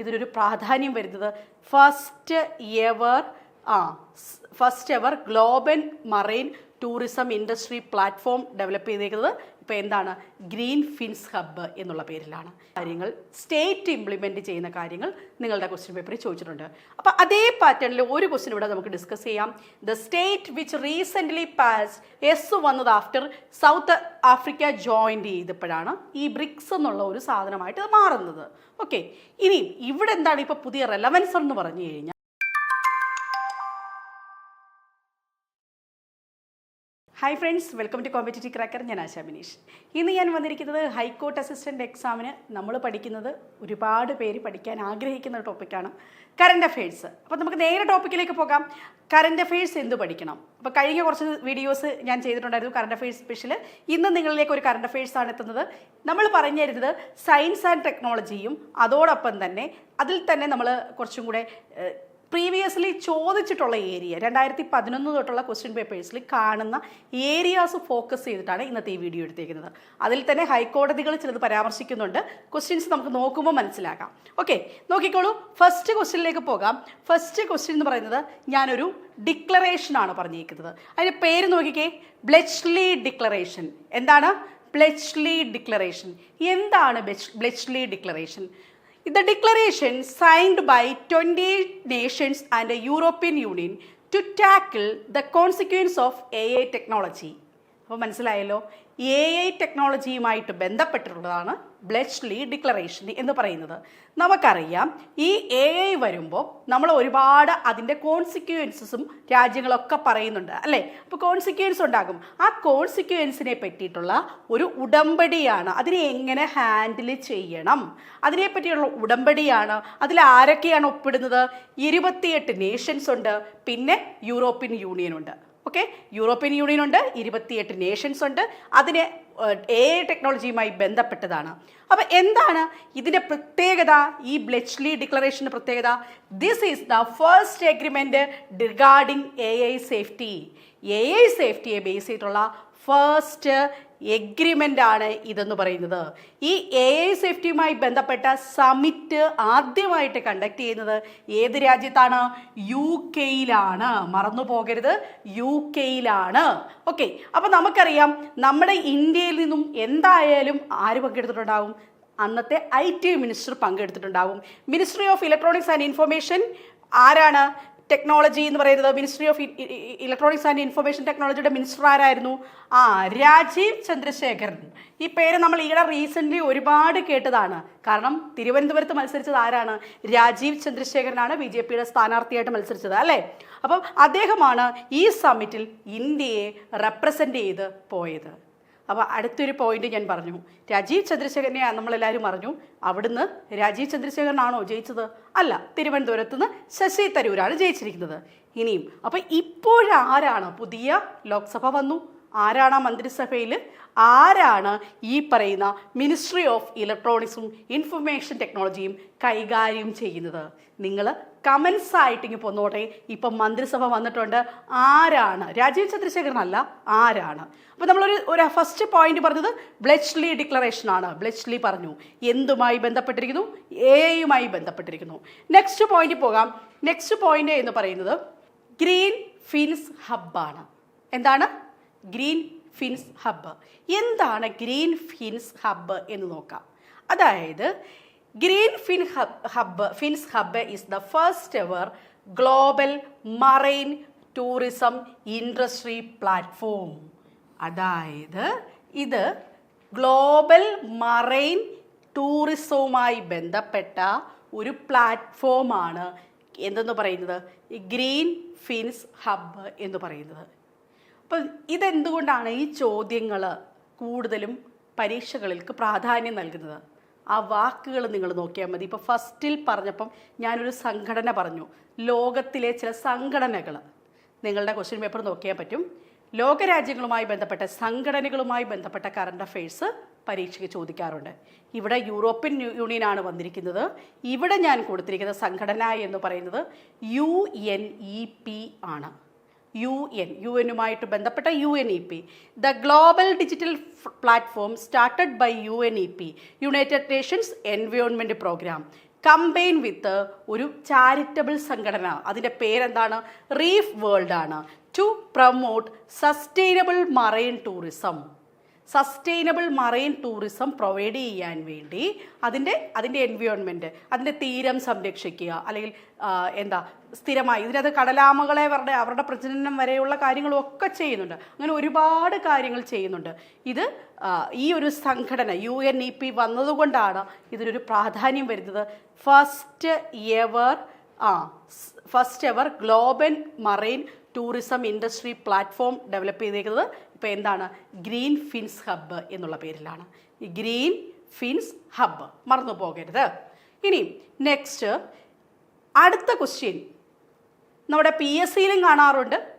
ഇതിനൊരു പ്രാധാന്യം വരുന്നത്. ഫസ്റ്റ് എവർ ആ first ever global marine tourism industry platform develop ചെയ്തേക്കുന്നത് ഇപ്പോൾ എന്താണ്? ഗ്രീൻ ഫിൻസ് ഹബ്ബ് എന്നുള്ള പേരിലാണ്. കാര്യങ്ങൾ സ്റ്റേറ്റ് ഇംപ്ലിമെന്റ് ചെയ്യുന്ന കാര്യങ്ങൾ നിങ്ങളുടെ ക്വസ്റ്റ്യൻ പേപ്പറിൽ ചോദിച്ചിട്ടുണ്ട്. അപ്പോൾ അതേ പാറ്റേണിൽ ഒരു ക്വസ്റ്റ്യൻ ഇവിടെ നമുക്ക് ഡിസ്കസ് ചെയ്യാം. The state which recently passes വന്നത് ആഫ്റ്റർ സൗത്ത് ആഫ്രിക്ക ജോയിന്റ് ചെയ്തപ്പോഴാണ് ഈ ബ്രിക്സ് എന്നുള്ള ഒരു സാധനമായിട്ട് മാറുന്നത്. ഓക്കെ ഇനി ഇവിടെ എന്താണ് ഇപ്പോൾ പുതിയ റെലവൻസ് എന്ന് പറഞ്ഞു കഴിഞ്ഞാൽ hi friends welcome to competitive cracker ഞാൻ ആശാ ബിനീഷ്. ഇന്ന് ഞാൻ വന്നിരിക്കുന്നത് ഹൈക്കോർട്ട് അസിസ്റ്റന്റ് എക്സാമിന് നമ്മൾ പഠിക്കുന്നത് ഒരുപാട് പേര് പഠിക്കാൻ ആഗ്രഹിക്കുന്ന ടോപ്പിക്കാണ് കറണ്ട് അഫയേഴ്സ് അപ്പോൾ നമുക്ക് നേരെ ടോപ്പിക്കിലേക്ക് പോകാം. കറണ്ട് അഫയേഴ്സ് എന്ത് പഠിക്കണം? അപ്പോൾ കഴിഞ്ഞ കുറച്ച് വീഡിയോസ് ഞാൻ ചെയ്തിട്ടുണ്ടായിരുന്നു കറണ്ട് അഫയേഴ്സ് സ്പെഷ്യൽ ഇന്ന് നിങ്ങളിലേക്ക് ഒരു കറണ്ട് ആണ് എത്തുന്നത്. നമ്മൾ പറഞ്ഞു തരുന്നത് സയൻസ് ആൻഡ് ടെക്നോളജിയും അതോടൊപ്പം തന്നെ അതിൽ തന്നെ നമ്മൾ കുറച്ചും കൂടെ പ്രീവിയസ്ലി ചോദിച്ചിട്ടുള്ള ഏരിയ രണ്ടായിരത്തി പതിനൊന്ന് തൊട്ടുള്ള ക്വസ്റ്റ്യൻ പേപ്പേഴ്സിൽ കാണുന്ന ഏരിയാസ് ഫോക്കസ് ചെയ്തിട്ടാണ് ഇന്നത്തെ ഈ വീഡിയോ എടുത്തേക്കുന്നത്. അതിൽ തന്നെ ഹൈക്കോടതികൾ ചിലത് പരാമർശിക്കുന്നുണ്ട്. ക്വസ്റ്റ്യൻസ് നമുക്ക് നോക്കുമ്പോൾ മനസ്സിലാക്കാം. ഓക്കെ നോക്കിക്കോളൂ. ഫസ്റ്റ് ക്വസ്റ്റ്യനിലേക്ക് പോകാം. ഫസ്റ്റ് ക്വസ്റ്റ്യൻ എന്ന് പറയുന്നത് ഞാനൊരു ഡിക്ലറേഷൻ ആണ് പറഞ്ഞിരിക്കുന്നത്. അതിന്റെ പേര് നോക്കിക്കേ. ബ്ലെച്ച്ലി ഡിക്ലറേഷൻ എന്താണ്? ബ്ലെച്ച്ലി ഡിക്ലറേഷൻ എന്താണ് Bletchley declaration The declaration signed by 20 nations and the European Union to tackle the consequence of AI technology. അപ്പോൾ മനസ്സിലായല്ലോ എ ഐ ടെക്നോളജിയുമായിട്ട് ബന്ധപ്പെട്ടിട്ടുള്ളതാണ് ബ്ലെച്ച്ലി ഡിക്ലറേഷൻ എന്ന് പറയുന്നത്. നമുക്കറിയാം ഈ എ ഐ വരുമ്പോൾ നമ്മൾ ഒരുപാട് അതിന്റെ കോൺസിക്വൻസസും രാജ്യങ്ങളൊക്കെ പറയുന്നുണ്ട് അല്ലേ? അപ്പോൾ കോൺസിക്വൻസ് ഉണ്ടാകും. ആ കോൺസിക്വൻസിനെ പറ്റിയിട്ടുള്ള ഒരു ഉടമ്പടിയാണ്. അതിനെ എങ്ങനെ ഹാൻഡിൽ ചെയ്യണം? അതിനെ പറ്റിയുള്ള ഉടമ്പടിയാണ്. അതിൽ ആരൊക്കെയാണ് ഒപ്പിടുന്നത്? ഇരുപത്തിയെട്ട് നേഷൻസ് ഉണ്ട്. പിന്നെ യൂറോപ്യൻ യൂണിയൻ ഉണ്ട്. ഓക്കെ യൂറോപ്യൻ യൂണിയൻ ഉണ്ട് ഇരുപത്തിയെട്ട് നേഷൻസ് ഉണ്ട്. അതിന് എ ടെക്നോളജിയുമായി ബന്ധപ്പെട്ടതാണ്. അപ്പോൾ എന്താണ് ഇതിന്റെ പ്രത്യേകത? ഈ ബ്ലെച്ച്ലി ഡിക്ലറേഷന്റെ പ്രത്യേകത? This is the first agreement regarding A I safety A I സേഫ്റ്റിയെ base ചെയ്തിട്ടുള്ള ഫസ്റ്റ് എഗ്രിമെന്റ് ആണ് ഇതെന്ന് പറയുന്നത്. ഈ എ ഐ സേഫ്റ്റിയുമായി ബന്ധപ്പെട്ട സമിറ്റ് ആദ്യമായിട്ട് കണ്ടക്ട് ചെയ്യുന്നത് ഏത് രാജ്യത്താണ്? യു കെയിലാണ് മറന്നു പോകരുത്. യു കെയിലാണ് ഓക്കെ അപ്പോൾ നമുക്കറിയാം നമ്മുടെ ഇന്ത്യയിൽ നിന്നും എന്തായാലും ആര് പങ്കെടുത്തിട്ടുണ്ടാവും? അന്നത്തെ I T minister പങ്കെടുത്തിട്ടുണ്ടാവും. Ministry of electronics and information ആരാണ്? ടെക്നോളജി എന്ന് പറയുന്നത് ministry of electronics and information ടെക്നോളജിയുടെ മിനിസ്റ്റർ ആരായിരുന്നു? ആ രാജീവ് ചന്ദ്രശേഖരൻ. ഈ പേര് നമ്മൾ ഈയിടെ റീസെന്റ്ലി ഒരുപാട് കേട്ടതാണ്. കാരണം തിരുവനന്തപുരത്ത് മത്സരിച്ചത് ആരാണ്? രാജീവ് ചന്ദ്രശേഖരനാണ് ബി ജെ പിയുടെ സ്ഥാനാർത്ഥിയായിട്ട് മത്സരിച്ചത് അല്ലേ? അപ്പം അദ്ദേഹമാണ് ഈ സമ്മിറ്റിൽ ഇന്ത്യയെ റെപ്രസെന്റ് ചെയ്ത് പോയത്. അപ്പോൾ അടുത്തൊരു പോയിന്റ് ഞാൻ പറഞ്ഞു. രാജീവ് ചന്ദ്രശേഖരനെ നമ്മളെല്ലാവരും അറിഞ്ഞു. അവിടുന്ന് രാജീവ് ചന്ദ്രശേഖരനാണോ ജയിച്ചത്? അല്ല തിരുവനന്തപുരത്ത് നിന്ന് ശശി തരൂരാണ് ജയിച്ചിരിക്കുന്നത്. ഇനിയും അപ്പോൾ ഇപ്പോഴാരാണ് പുതിയ ലോക്സഭ വന്നു? ആരാണ് ആ മന്ത്രിസഭയിൽ ആരാണ് ഈ പറയുന്ന മിനിസ്ട്രി ഓഫ് ഇലക്ട്രോണിക്സും ഇൻഫർമേഷൻ ടെക്നോളജിയും കൈകാര്യം ചെയ്യുന്നത്? നിങ്ങൾ കമൻസ് ആയിട്ട് ഇങ്ങനെ പോന്നോട്ടെ. ഇപ്പം മന്ത്രിസഭ വന്നിട്ടുണ്ട്. ആരാണ്? രാജീവ് ചന്ദ്രശേഖരൻ അല്ല. ആരാണ്? അപ്പോൾ നമ്മളൊരു ഒരു ഫസ്റ്റ് പോയിന്റ് പറഞ്ഞത് ബ്ലെച്ച്ലി ഡിക്ലറേഷൻ ആണ്. ബ്ലെച്ച്ലി പറഞ്ഞു എന്തുമായി ബന്ധപ്പെട്ടിരിക്കുന്നു? എയുമായി ബന്ധപ്പെട്ടിരിക്കുന്നു. നെക്സ്റ്റ് പോയിന്റ് പോകാം. നെക്സ്റ്റ് പോയിന്റ് എന്ന് പറയുന്നത് ഗ്രീൻ ഫിൻസ് ഹബ്ബാണ്. എന്താണ്? Green fins hub. എന്താണ് ഗ്രീൻ ഫിൻസ് ഹബ്ബ് എന്ന് നോക്കാം. അതായത് green fin hub hub fins hub is the first ever global marine tourism industry platform അതായത് ഇത് ഗ്ലോബൽ മറൈൻ ടൂറിസവുമായി ബന്ധപ്പെട്ട ഒരു പ്ലാറ്റ്ഫോമാണ് എന്തെന്ന് പറയുന്നത്? ഗ്രീൻ ഫിൻസ് ഹബ്ബ് എന്ന് പറയുന്നത്. അപ്പം ഇതെന്തുകൊണ്ടാണ് ഈ ചോദ്യങ്ങൾ കൂടുതലും പരീക്ഷകൾക്ക് പ്രാധാന്യം നൽകുന്നത്? ആ വാക്കുകൾ നിങ്ങൾ നോക്കിയാൽ മതി. ഇപ്പോൾ ഫസ്റ്റിൽ പറഞ്ഞപ്പം ഞാനൊരു സംഘടന പറഞ്ഞു. ലോകത്തിലെ ചില സംഘടനകൾ നിങ്ങളുടെ ക്വസ്റ്റ്യൻ പേപ്പർ നോക്കിയാൽ പറ്റും. ലോകരാജ്യങ്ങളുമായി ബന്ധപ്പെട്ട സംഘടനകളുമായി ബന്ധപ്പെട്ട കറണ്ട് അഫയേഴ്സ് പരീക്ഷയ്ക്ക് ചോദിക്കാറുണ്ട്. ഇവിടെ യൂറോപ്യൻ യൂണിയൻ ആണ് വന്നിരിക്കുന്നത്. ഇവിടെ ഞാൻ കൊടുത്തിരിക്കുന്ന സംഘടന എന്ന് പറയുന്നത് യു എൻ ഇ പി ആണ്. യു എൻ യു എനുമായിട്ട് ബന്ധപ്പെട്ട U N E P. The global digital platform started by U N E P United Nations environment programme combine with ഒരു ചാരിറ്റബിൾ സംഘടന. അതിന്റെ പേരെന്താണ്? റീഫ് വേൾഡ് ആണ്. To promote sustainable marine tourism sustainable marine tourism provide ചെയ്യാൻ വേണ്ടി അതിന്റെ അതിന്റെ environment അതിന്റെ തീരം സംരക്ഷിക്കുക അല്ലെങ്കിൽ എന്താ സ്ഥിരമായി ഇതിനകത്ത് കടലാമകളെ അവരുടെ അവരുടെ പ്രജനനം വരെയുള്ള കാര്യങ്ങളൊക്കെ ചെയ്യുന്നുണ്ട്. അങ്ങനെ ഒരുപാട് കാര്യങ്ങൾ ചെയ്യുന്നുണ്ട്. ഇത് ഈ ഒരു സംഘടന യു എൻ ഇ പി വന്നതുകൊണ്ടാണ് ഇതിനൊരു പ്രാധാന്യം വരുന്നത്. ഫസ്റ്റ് എവർ ആ first ever global marine tourism industry platform develop ചെയ്തേക്കുന്നത് ഇപ്പോൾ എന്താണ്? ഗ്രീൻ ഫിൻസ് ഹബ്ബ് എന്നുള്ള പേരിലാണ്. ഈ ഗ്രീൻ ഫിൻസ് ഹബ്ബ്. മറന്നു പോകരുത്. ഇനി നെക്സ്റ്റ് അടുത്ത ക്വസ്റ്റ്യൻ. നമ്മുടെ പി എസ് സിയിലും കാണാറുണ്ട്.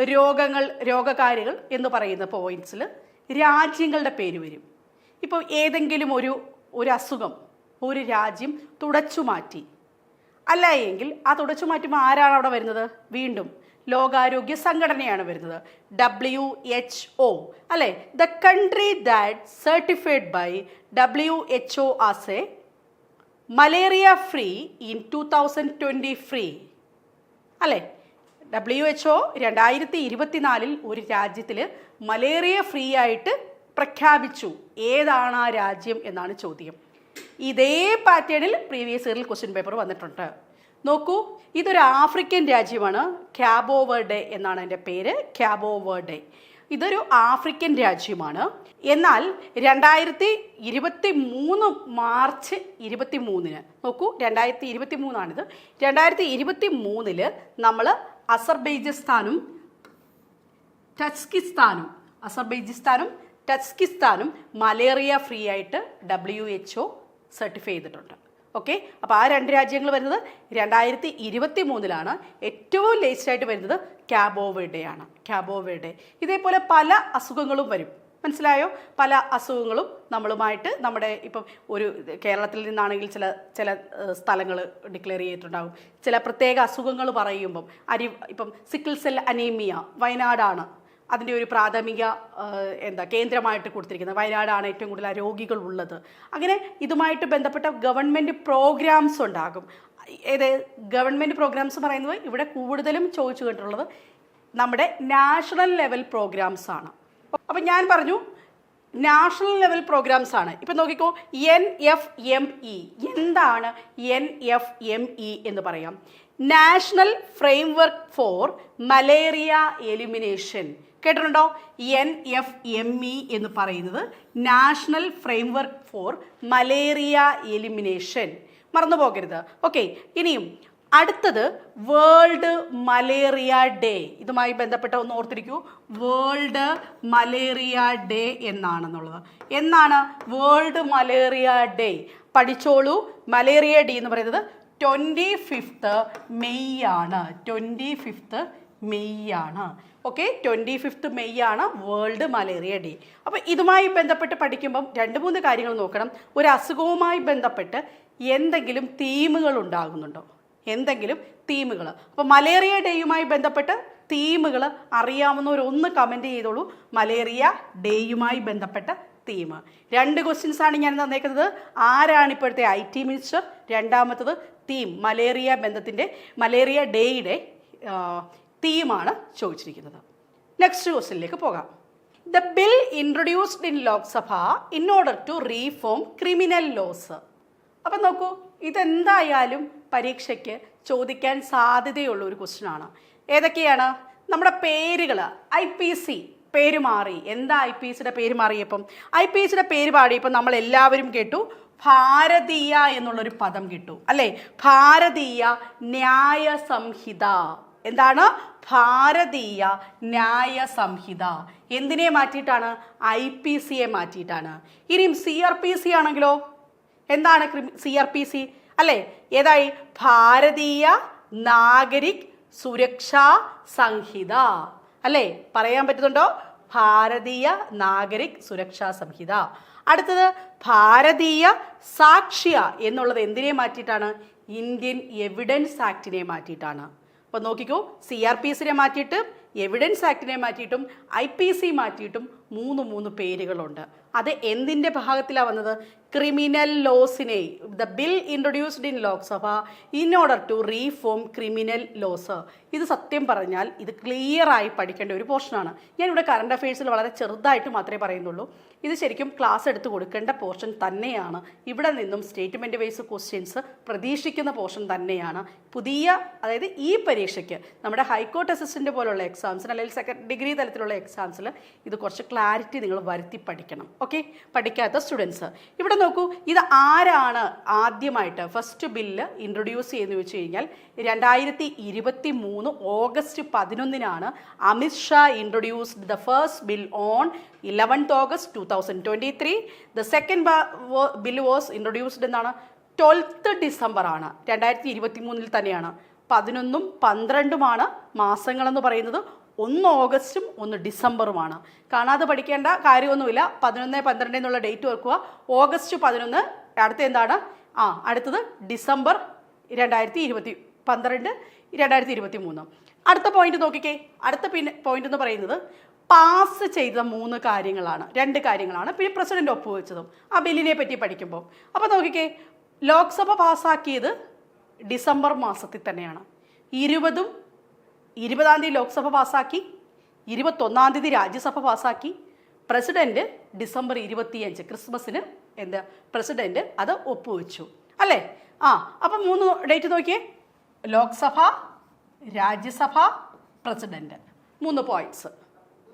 രോഗങ്ങൾ രോഗകാരികൾ എന്ന് പറയുന്ന പോയിന്റ്സിൽ രാജ്യങ്ങളുടെ പേര് വരും. ഇപ്പോൾ ഏതെങ്കിലും ഒരു ഒരു അസുഖം ഒരു രാജ്യം തുടച്ചു മാറ്റി. അല്ല എങ്കിൽ ആ തുടച്ചു മാറ്റുമ്പോൾ ആരാണ് അവിടെ വരുന്നത്? വീണ്ടും ലോകാരോഗ്യ സംഘടനയാണ് വരുന്നത്. ഡബ്ല്യു എച്ച് ഒ അല്ലെ? The country that certified by W H O as a malaria free in two thousand twenty three അല്ലേ? ഡബ്ല്യു എച്ച് ഒ രണ്ടായിരത്തി ഇരുപത്തിനാലിൽ ഒരു രാജ്യത്തിൽ മലേറിയ ഫ്രീ ആയിട്ട് പ്രഖ്യാപിച്ചു. ഏതാണ് ആ രാജ്യം എന്നാണ് ചോദ്യം. ഇതേ പാറ്റേണിൽ പ്രീവിയസ് ഇയറിൽ ക്വസ്റ്റ്യൻ പേപ്പർ വന്നിട്ടുണ്ട്. നോക്കൂ ഇതൊരു ആഫ്രിക്കൻ രാജ്യമാണ്. ക്യാബോ വേർഡെ എന്നാണ് എന്റെ പേര്. ക്യാബോ വേർഡെ ഇതൊരു ആഫ്രിക്കൻ രാജ്യമാണ്. എന്നാൽ രണ്ടായിരത്തി ഇരുപത്തി മൂന്ന് മാർച്ച് ഇരുപത്തി മൂന്നിന് നോക്കൂ രണ്ടായിരത്തി ഇരുപത്തി മൂന്നാണിത് രണ്ടായിരത്തി ഇരുപത്തി മൂന്നിൽ നമ്മൾ അസർബൈജസ്ഥാനും ടസ്കിസ്ഥാനും അസർബൈജിസ്ഥാനും ടസ്കിസ്ഥാനും മലേറിയ ഫ്രീ ആയിട്ട് ഡബ്ല്യു എച്ച് ഒ സർട്ടിഫൈ ചെയ്തിട്ടുണ്ട്. ഓക്കെ? അപ്പോൾ ആ രണ്ട് രാജ്യങ്ങൾ വരുന്നത് രണ്ടായിരത്തി ഇരുപത്തി മൂന്നിലാണ് ഏറ്റവും ലേറ്റസ്റ്റ് ആയിട്ട് വരുന്നത് ക്യാബോവേഡയാണ് ക്യാബോവേഡേ ഇതേപോലെ പല അസുഖങ്ങളും വരും. മനസ്സിലായോ? പല അസുഖങ്ങളും നമ്മളുമായിട്ട് നമ്മുടെ ഇപ്പം ഒരു കേരളത്തിൽ നിന്നാണെങ്കിൽ ചില ചില സ്ഥലങ്ങൾ ഡിക്ലെയർ ചെയ്തിട്ടുണ്ടാകും. ചില പ്രത്യേക അസുഖങ്ങൾ പറയുമ്പം അരി ഇപ്പം സിക്കിൾ സെൽ അനീമിയ വയനാടാണ്. അതിന്റെ ഒരു പ്രാഥമിക എന്താ കേന്ദ്രമായിട്ട് കൊടുത്തിരിക്കുന്നത്. വയനാടാണ് ഏറ്റവും കൂടുതൽ രോഗികൾ ഉള്ളത്. അങ്ങനെ ഇതുമായിട്ട് ബന്ധപ്പെട്ട ഗവൺമെന്റ് പ്രോഗ്രാംസ് ഉണ്ടാകും. ഏത് ഗവൺമെന്റ് പ്രോഗ്രാംസ് പറയുന്നത് ഇവിടെ കൂടുതലും ചോദിച്ചു കേട്ടിട്ടുള്ളത് നമ്മുടെ നാഷണൽ ലെവൽ പ്രോഗ്രാംസ് ആണ്. അപ്പം ഞാൻ പറഞ്ഞു നാഷണൽ ലെവൽ പ്രോഗ്രാംസ് ആണ്. ഇപ്പം നോക്കിക്കോ എൻ എഫ് എം ഇ. എന്താണ് എൻ എഫ് എം ഇ എന്ന് പറയാം? National framework for malaria elimination. കേട്ടിട്ടുണ്ടോ? എൻ എഫ് എം ഇ എന്ന് പറയുന്നത് national framework for malaria elimination മറന്നുപോകരുത്. Okay ഇനിയും അടുത്തത് വേൾഡ് മലേറിയ ഡേ ഇതുമായി ബന്ധപ്പെട്ട ഒന്ന് ഓർത്തിരിക്കൂ. വേൾഡ് മലേറിയ ഡേ എന്നാണെന്നുള്ളത്. എന്നാണ് വേൾഡ് മലേറിയ ഡേ പഠിച്ചോളൂ. മലേറിയ ഡേ എന്ന് പറയുന്നത് ട്വന്റി ഫിഫ്ത്ത് മെയ് ആണ്. ട്വന്റി ഫിഫ്ത്ത് മെയ് ആണ്. ഓക്കെ ട്വന്റി ഫിഫ്ത്ത് മെയ് ആണ് വേൾഡ് മലേറിയ ഡേ അപ്പോൾ ഇതുമായി ബന്ധപ്പെട്ട് പഠിക്കുമ്പം രണ്ട് മൂന്ന് കാര്യങ്ങൾ നോക്കണം. ഒരു അസുഖവുമായി ബന്ധപ്പെട്ട് എന്തെങ്കിലും തീമുകൾ ഉണ്ടാകുന്നുണ്ടോ? എന്തെങ്കിലും തീമുകൾ. അപ്പോൾ മലേറിയ ഡേയുമായി ബന്ധപ്പെട്ട് തീമുകൾ അറിയാവുന്നവർ ഒന്ന് ചെയ്തോളൂ. മലേറിയ ഡേയുമായി ബന്ധപ്പെട്ട തീം രണ്ട് ക്വസ്റ്റ്യൻസ് ആണ് ഞാൻ തന്നേക്കുന്നത്. ആരാണ് ഇപ്പോഴത്തെ ഐ ടി മിനിസ്റ്റർ രണ്ടാമത്തത് തീം മലേറിയ ബന്ധത്തിന്റെ മലേറിയ ഡേയുടെ തീമാണ് ചോദിച്ചിരിക്കുന്നത്. നെക്സ്റ്റ് ക്വസ്റ്റിനിലേക്ക് പോകാം. The bill introduced in Lok Sabha in order to reform criminal laws അപ്പം നോക്കൂ ഇതെന്തായാലും പരീക്ഷയ്ക്ക് ചോദിക്കാൻ സാധ്യതയുള്ള ഒരു ക്വസ്റ്റിനാണ് ഏതൊക്കെയാണ്? നമ്മുടെ പേരുകൾ ഐ പി സി പേര് മാറി. എന്താ ഐ പി സിയുടെ പേര് മാറിയപ്പം? ഐ പി സിയുടെ പേര് പാടിയപ്പം നമ്മൾ എല്ലാവരും കേട്ടു ഭാരതീയ എന്നുള്ളൊരു പദം കിട്ടു. അല്ലേ? ഭാരതീയ ന്യായ സംഹിത എന്താണ്? ഭാരതീയ ന്യായ സംഹിത എന്തിനെ മാറ്റിയിട്ടാണ്? ഐ പി സിയെ മാറ്റിയിട്ടാണ്. ഇനിയും സി ആർ പി സി ആണെങ്കിലോ? എന്താണ് സി ആർ പി സി? അല്ലേ ഏതായി? ഭാരതീയ നാഗരിക് സുരക്ഷാ സംഹിത. അല്ലേ പറയാൻ പറ്റുന്നുണ്ടോ? ഭാരതീയ നാഗരിക് സുരക്ഷാ സംഹിത. അടുത്തത് ഭാരതീയ സാക്ഷ്യ എന്നുള്ളത് എന്തിനെ മാറ്റിയിട്ടാണ്? Indian evidence ആക്ടിനെ മാറ്റിയിട്ടാണ്. അപ്പോൾ നോക്കിക്കോ സി ആർ പി എസിനെ മാറ്റിയിട്ട് എവിഡൻസ് ആക്ടിനെ മാറ്റിയിട്ടും ഐ പി സി മാറ്റിയിട്ടും മൂന്ന് മൂന്ന് പേരുകളുണ്ട്. അത് എന്തിന്റെ ഭാഗത്തിലാണ് വന്നത്? Criminal ലോസിനെ the bill introduced in Lok Sabha in order to reform criminal laws ഇത് സത്യം പറഞ്ഞാൽ ഇത് ക്ലിയറായി പഠിക്കേണ്ട ഒരു പോർഷനാണ് ഞാനിവിടെ കറണ്ട് അഫയേഴ്സിൽ വളരെ ചെറുതായിട്ട് മാത്രമേ പറയുന്നുള്ളൂ. ഇത് ശരിക്കും ക്ലാസ് എടുത്ത് കൊടുക്കേണ്ട പോർഷൻ തന്നെയാണ്. ഇവിടെ നിന്നും സ്റ്റേറ്റ്മെന്റ് വൈസ് ക്വസ്റ്റ്യൻസ് പ്രതീക്ഷിക്കുന്ന പോർഷൻ തന്നെയാണ്. പുതിയ അതായത് ഈ പരീക്ഷയ്ക്ക് നമ്മുടെ ഹൈക്കോർട്ട് അസിസ്റ്റന്റ് പോലുള്ള എക്സാംസിന് അല്ലെങ്കിൽ സെക്കൻഡ് ഡിഗ്രി തലത്തിലുള്ള എക്സാംസിൽ ഇത് കുറച്ച് ക്ലാരിറ്റി നിങ്ങൾ വരുത്തി പഠിക്കണം. ഓക്കെ പഠിക്കാത്ത സ്റ്റുഡൻസ് ഇവിടെ നോക്കൂ ഇത് ആരാണ് ആദ്യമായിട്ട് ഫസ്റ്റ് ബില്ല് ഇൻട്രൊഡ്യൂസ് ചെയ്യുന്നത് വെച്ച് കഴിഞ്ഞാൽ രണ്ടായിരത്തി ഇരുപത്തി മൂന്ന് August പതിനൊന്നിനാണ് Amit Shah introduced the first bill on eleventh August two thousand twenty three the second bill was introduced എന്നാണ് ട്വൽത്ത് ഡിസംബർ ആണ് രണ്ടായിരത്തി ഇരുപത്തി മൂന്നിൽ തന്നെയാണ്. പതിനൊന്നും പന്ത്രണ്ടുമാണ് മാസങ്ങളെന്ന് പറയുന്നത്. ഒന്ന് ഓഗസ്റ്റും ഒന്ന് ഡിസംബറുമാണ്. കാണാതെ പഠിക്കേണ്ട കാര്യമൊന്നുമില്ല. പതിനൊന്ന് പന്ത്രണ്ട് എന്നുള്ള ഡേറ്റ് ഓർക്കുക. ഓഗസ്റ്റ് പതിനൊന്ന് അടുത്ത എന്താണ്? ആ അടുത്തത് ഡിസംബർ രണ്ടായിരത്തി ഇരുപത്തി പന്ത്രണ്ട് രണ്ടായിരത്തി ഇരുപത്തി മൂന്ന് അടുത്ത പോയിന്റ് നോക്കിക്കേ. അടുത്ത പിന്നെ പോയിന്റ് എന്ന് പറയുന്നത് പാസ് ചെയ്ത മൂന്ന് കാര്യങ്ങളാണ്. രണ്ട് കാര്യങ്ങളാണ്. പിന്നെ പ്രസിഡന്റ് ഒപ്പുവെച്ചതും. ആ ബില്ലിനെ പറ്റി പഠിക്കുമ്പോൾ. അപ്പോൾ നോക്കിക്കേ. ലോക്സഭ പാസ്സാക്കിയത് ഡിസംബർ മാസത്തിൽ തന്നെയാണ്. ഇരുപതും ഇരുപതാം തീയതി ലോക്സഭ പാസ്സാക്കി ഇരുപത്തൊന്നാം തീയതി രാജ്യസഭ പാസ്സാക്കി പ്രസിഡന്റ് ഡിസംബർ ഇരുപത്തിയഞ്ച് ക്രിസ്മസിന് എന്താ പ്രസിഡന്റ് അത് ഒപ്പുവെച്ചു. അല്ലേ? ആ അപ്പം മൂന്ന് ഡേറ്റ് നോക്കിയേ. ലോക്സഭ രാജ്യസഭ പ്രസിഡന്റ്. മൂന്ന് പോയിന്റ്സ്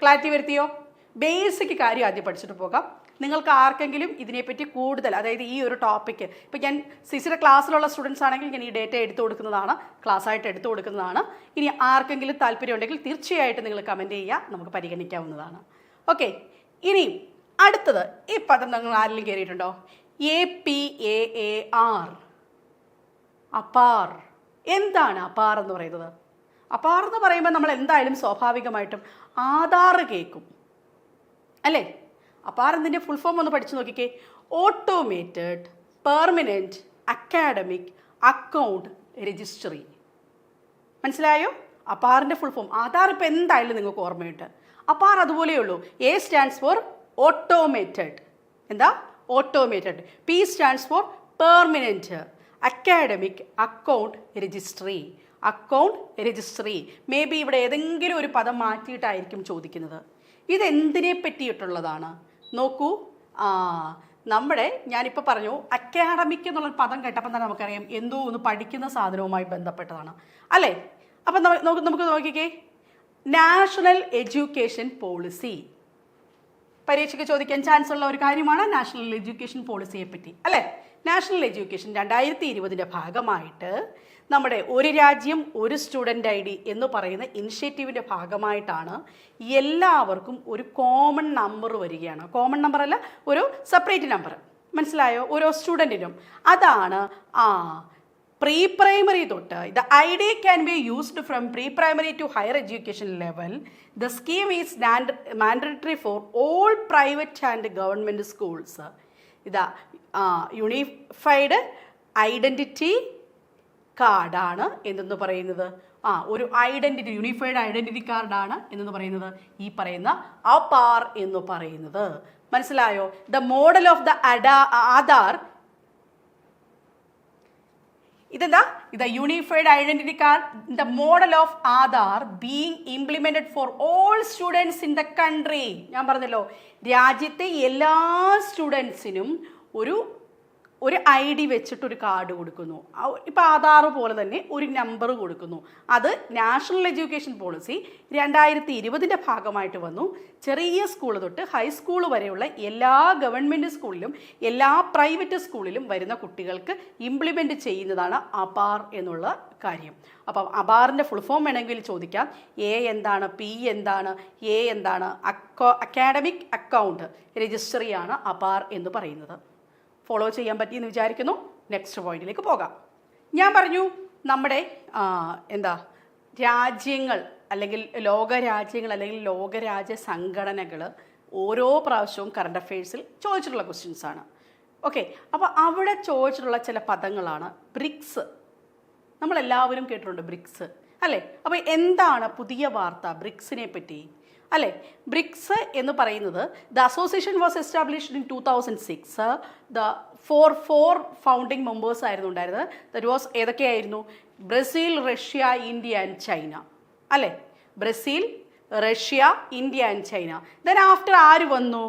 ക്ലാരിറ്റി വരുത്തിയോ? ബേസിക് കാര്യം ആദ്യം പഠിച്ചിട്ട് പോകാം. നിങ്ങൾക്ക് ആർക്കെങ്കിലും ഇതിനെപ്പറ്റി കൂടുതൽ അതായത് ഈ ഒരു ടോപ്പിക്ക് ഇപ്പം ഞാൻ സിസിയുടെ ക്ലാസ്സിലുള്ള സ്റ്റുഡൻസ് ആണെങ്കിൽ ഞാൻ ഈ ഡേറ്റ എടുത്തു കൊടുക്കുന്നതാണ് ക്ലാസ് ആയിട്ട് എടുത്തു കൊടുക്കുന്നതാണ്. ഇനി ആർക്കെങ്കിലും താല്പര്യമുണ്ടെങ്കിൽ തീർച്ചയായിട്ടും നിങ്ങൾ കമന്റ് ചെയ്യുക നമുക്ക് പരിഗണിക്കാവുന്നതാണ്. ഓക്കെ ഇനിയും അടുത്തത് ഈ പദം നിങ്ങൾ ആരെങ്കിലും കയറിയിട്ടുണ്ടോ? A P A A R APAAR എന്താണ് അപ്പാർ എന്ന് പറയുന്നത്? അപ്പാർ എന്ന് പറയുമ്പോൾ നമ്മൾ എന്തായാലും സ്വാഭാവികമായിട്ടും ആധാർ കേൾക്കും. അല്ലേ? എന്തിന്റെ ഫുൾ ഫോം ഒന്ന് പഠിച്ചു നോക്കിക്കേ. Automated permanent academic account registry മനസ്സിലായോ? അപ്പാറിന്റെ ഫുൾ ഫോം ആധാർ ഇപ്പം എന്തായാലും നിങ്ങൾക്ക് ഓർമ്മയുണ്ട്. അപ്പാർ അതുപോലെയുള്ളൂ എ സ്റ്റാൻഡ്സ് ഫോർ ഓട്ടോമേറ്റഡ് എന്താ? Automated P stands for permanent academic account registry account registry maybe ഇവിടെ ഏതെങ്കിലും ഒരു പദം മാറ്റിയിട്ടായിരിക്കും ചോദിക്കുന്നത്. ഇതെന്തിനെ പറ്റിയിട്ടുള്ളതാണ്? നോക്കൂ. ആ നമ്മുടെ ഞാനിപ്പോൾ പറഞ്ഞു അക്കാഡമിക് എന്നുള്ള പദം കേട്ടപ്പോൾ തന്നെ നമുക്കറിയാം എന്തോ ഒന്ന് പഠിക്കുന്ന സാധനവുമായി ബന്ധപ്പെട്ടതാണ്. അല്ലേ? അപ്പം നമുക്ക് നമുക്ക് നോക്കിക്കേ. നാഷണൽ എഡ്യൂക്കേഷൻ പോളിസി പരീക്ഷയ്ക്ക് ചോദിക്കാൻ ചാൻസ് ഉള്ള ഒരു കാര്യമാണ് നാഷണൽ എഡ്യൂക്കേഷൻ പോളിസിയെ പറ്റി അല്ലേ? നാഷണൽ എഡ്യൂക്കേഷൻ രണ്ടായിരത്തി ഇരുപതിന്റെ ഭാഗമായിട്ട് നമ്മുടെ ഒരു രാജ്യം ഒരു സ്റ്റുഡന്റ് ഐ ഡി എന്ന് പറയുന്ന ഇനിഷ്യേറ്റീവിന്റെ ഭാഗമായിട്ടാണ് എല്ലാവർക്കും ഒരു കോമൺ നമ്പർ വരികയാണ്. കോമൺ നമ്പർ അല്ല ഒരു സെപ്പറേറ്റ് നമ്പർ. മനസ്സിലായോ? ഓരോ സ്റ്റുഡന്റിനും അതാണ് ആ പ്രീ പ്രൈമറി തൊട്ട് the I D can be used from pre primary to higher education level. The scheme is mandatory for all private and government schools. ഇതാ യൂണിഫൈഡ് ഐഡന്റിറ്റി കാർഡാണ് എന്തെന്ന് പറയുന്നത്? ആ ഒരു ഐഡന്റിറ്റി യൂണിഫൈഡ് ഐഡന്റിറ്റി കാർഡാണ് എന്നു പറയുന്നത്? ഈ പറയുന്ന അപാർ എന്ന് പറയുന്നത്. മനസ്സിലായോ? ദ മോഡൽ ഓഫ് ദ അഡാ ആധാർ. ഇതെന്താ? ഇത് unified identity card the model of Aadhaar being implemented for all students in the country ഞാൻ പറഞ്ഞല്ലോ രാജ്യത്തെ എല്ലാ സ്റ്റുഡൻസിനും ഒരു ഒരു ഐ ഡി വെച്ചിട്ട് ഒരു കാർഡ് കൊടുക്കുന്നു. ഇപ്പോൾ ആധാർ പോലെ തന്നെ ഒരു നമ്പർ കൊടുക്കുന്നു. അത് നാഷണൽ എഡ്യൂക്കേഷൻ പോളിസി രണ്ടായിരത്തി ഇരുപതിന്റെ ഭാഗമായിട്ട് വന്നു. ചെറിയ സ്കൂൾ തൊട്ട് ഹൈസ്കൂൾ വരെയുള്ള എല്ലാ ഗവൺമെന്റ് സ്കൂളിലും എല്ലാ പ്രൈവറ്റ് സ്കൂളിലും വരുന്ന കുട്ടികൾക്ക് ഇംപ്ലിമെന്റ് ചെയ്യുന്നതാണ് അപാർ എന്നുള്ള കാര്യം. അപ്പം അബാറിന്റെ ഫുൾ ഫോം വേണമെങ്കിൽ ചോദിക്കാം. എ എന്താണ് പി എന്താണ് എ എന്താണ് അക്കോ അക്കാഡമിക് അക്കൗണ്ട് രജിസ്ട്രിയാണ് അപാർ എന്ന് പറയുന്നത്. ഫോളോ ചെയ്യാൻ പറ്റിയെന്ന് വിചാരിക്കുന്നു. നെക്സ്റ്റ് പോയിന്റിലേക്ക് പോകാം. ഞാൻ പറഞ്ഞു നമ്മുടെ എന്താ രാജ്യങ്ങൾ അല്ലെങ്കിൽ ലോകരാജ്യങ്ങൾ അല്ലെങ്കിൽ ലോകരാജ്യ സംഘടനകൾ ഓരോ പ്രാവശ്യവും കറണ്ട് അഫയേഴ്സിൽ ചോദിച്ചിട്ടുള്ള ക്വസ്റ്റ്യൻസ് ആണ്. ഓക്കെ അപ്പോൾ അവിടെ ചോദിച്ചിട്ടുള്ള ചില പദങ്ങളാണ് ബ്രിക്സ് നമ്മളെല്ലാവരും കേട്ടിട്ടുണ്ട് ബ്രിക്സ് അല്ലേ? അപ്പോൾ എന്താണ് പുതിയ വാർത്ത? ബ്രിക്സിനെ പറ്റി അല്ലേ? ബ്രിക്സ് എന്ന് പറയുന്നത് the association was established in two thousand six the four four founding members ആയിരുന്നു ഉണ്ടായിരുന്നത്. That was ഏതൊക്കെയായിരുന്നു? Brazil Russia India and China. അല്ലേ? Brazil Russia India and China. Then after ആര് വന്നു?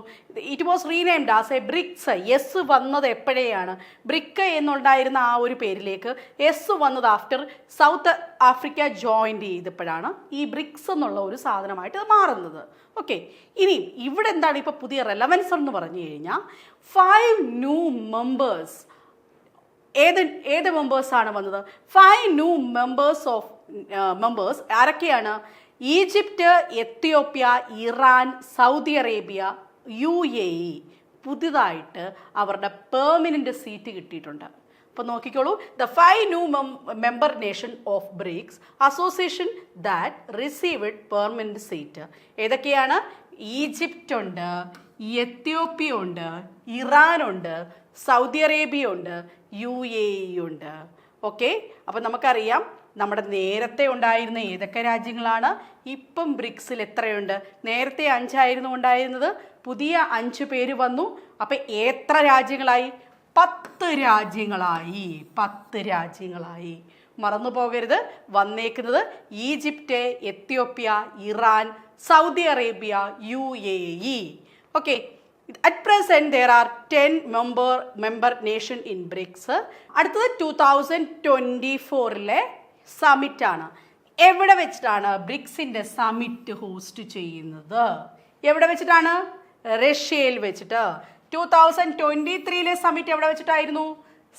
It was renamed as a BRICS S വന്നത് എപ്പോഴെയാണ്? Brick എന്നുണ്ടായിരുന്ന ആ ഒരു പേരിലേക്ക് എസ് വന്നത് ആഫ്റ്റർ സൗത്ത് ആഫ്രിക്ക ജോയിന്റ് ചെയ്തപ്പോഴാണ് ഈ ബ്രിക്സ് എന്നുള്ള ഒരു സാധനമായിട്ട് മാറുന്നത്. ഓക്കെ ഇനി ഇവിടെ എന്താണ് ഇപ്പോൾ പുതിയ റെലവൻസ് എന്ന് പറഞ്ഞു കഴിഞ്ഞാൽ ഫൈവ് ന്യൂ മെമ്പേഴ്സ് ഏത് ഏത് മെമ്പേഴ്സാണ് വന്നത്? Five new members of members ആരൊക്കെയാണ്? Egypt Ethiopia Iran Saudi Arabia U A E പുതിയതായിട്ട് അവരുടെ പെർമനന്റ് സീറ്റ് കിട്ടിയിട്ടുണ്ട്. അപ്പോൾ നോക്കിക്കോളൂ. The five new member nation of BRICS association that received permanent seat ഏതൊക്കെയാണ്? ഈജിപ്റ്റ് ഉണ്ട് എത്യോപ്യ ഉണ്ട് ഇറാൻ ഉണ്ട് സൗദി അറേബ്യ ഉണ്ട് യു എ ഇ ഉണ്ട്. ഓക്കെ അപ്പോൾ നമുക്കറിയാം നമ്മുടെ നേരത്തെ ഉണ്ടായിരുന്ന ഏതൊക്കെ രാജ്യങ്ങളാണ്? ഇപ്പം ബ്രിക്സിൽ എത്രയുണ്ട്? നേരത്തെ അഞ്ചായിരുന്നു ഉണ്ടായിരുന്നത്. പുതിയ അഞ്ച് പേര് വന്നു. അപ്പം എത്ര രാജ്യങ്ങളായി? പത്ത് രാജ്യങ്ങളായി. പത്ത് രാജ്യങ്ങളായി. മറന്നു പോകരുത്. വന്നേക്കുന്നത് Egypt Ethiopia Iran Saudi Arabia U A E. Okay. At present there are ten member member nation in BRICS അടുത്തത് ടു തൗസൻഡ് ട്വന്റി ഫോറിലെ സമിറ്റാണ്. എവിടെ വെച്ചിട്ടാണ് ബ്രിക്സിന്റെ സമിറ്റ് ഹോസ്റ്റ് ചെയ്യുന്നത്? എവിടെ വെച്ചിട്ടാണ്? റഷ്യയിൽ വെച്ചിട്ട്. ടു തൗസൻഡ് ട്വന്റി ത്രീയിലെ സമിറ്റ് എവിടെ വെച്ചിട്ടായിരുന്നു?